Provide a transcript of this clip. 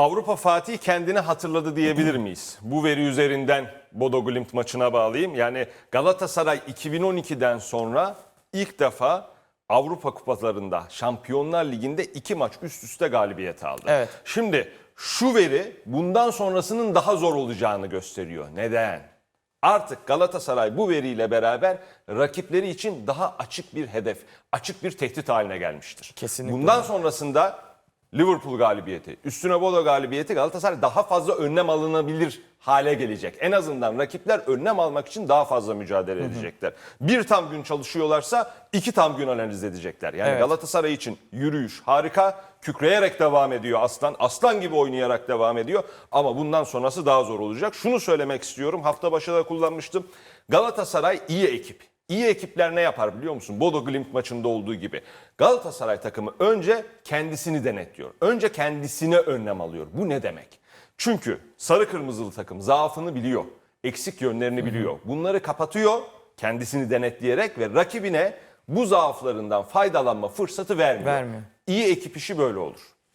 Avrupa Fatih kendini hatırladı diyebilir miyiz? Bu veri üzerinden Bodo Glimt maçına bağlayayım. Yani Galatasaray 2012'den sonra ilk defa Avrupa kupalarında Şampiyonlar Ligi'nde iki maç üst üste galibiyet aldı. Evet. Şimdi şu veri bundan sonrasının daha zor olacağını gösteriyor. Neden? Artık Galatasaray bu veriyle beraber rakipleri için daha açık bir hedef, açık bir tehdit haline gelmiştir. Kesinlikle. Bundan sonrasında Liverpool galibiyeti, üstüne Bodo galibiyeti Galatasaray daha fazla önlem alınabilir hale gelecek. En azından rakipler önlem almak için daha fazla mücadele edecekler. Bir tam gün çalışıyorlarsa iki tam gün analiz edecekler. Yani Evet. Galatasaray için yürüyüş harika, kükreyerek devam ediyor Aslan. Aslan gibi oynayarak devam ediyor ama bundan sonrası daha zor olacak. Şunu söylemek istiyorum, hafta başı da kullanmıştım. Galatasaray iyi ekip. İyi ekipler ne yapar biliyor musun? Bodo Glimt maçında olduğu gibi. Galatasaray takımı önce kendisini denetliyor. Önce kendisine önlem alıyor. Bu ne demek? Çünkü sarı kırmızılı takım zaafını biliyor. Eksik yönlerini biliyor. Bunları kapatıyor kendisini denetleyerek ve rakibine bu zaaflarından faydalanma fırsatı vermiyor. Vermiyor. İyi ekip işi böyle olur.